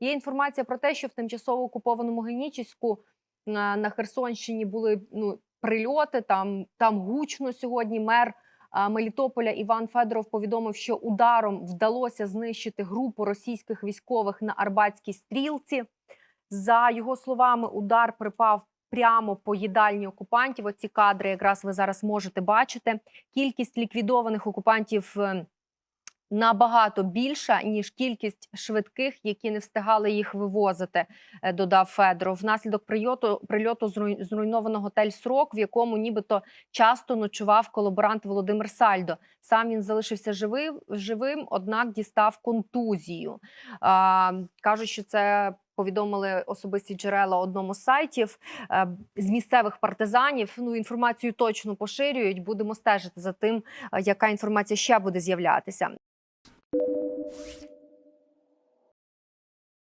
Є інформація про те, що в тимчасово окупованому Генічеську на, на Херсонщині були ну, прильоти. Там, там гучно сьогодні мер а, Мелітополя Іван Федоров повідомив, що ударом вдалося знищити групу російських військових на Арбатській стрілці. За його словами, удар припав прямо по їдальні окупантів. Оці кадри якраз ви зараз можете бачити. Кількість ліквідованих окупантів е, набагато більша ніж кількість швидких, які не встигали їх вивозити. е, Додав Федоров. Внаслідок прильоту прильоту зруй- зруйновано готель Срок, в якому нібито часто ночував колаборант Володимир Сальдо. Сам він залишився живим, живим однак дістав контузію. А, кажуть, що це повідомили особисті джерела одному з сайтів е, з місцевих партизанів. Ну інформацію точно поширюють. Будемо стежити за тим, е, яка інформація ще буде з'являтися. you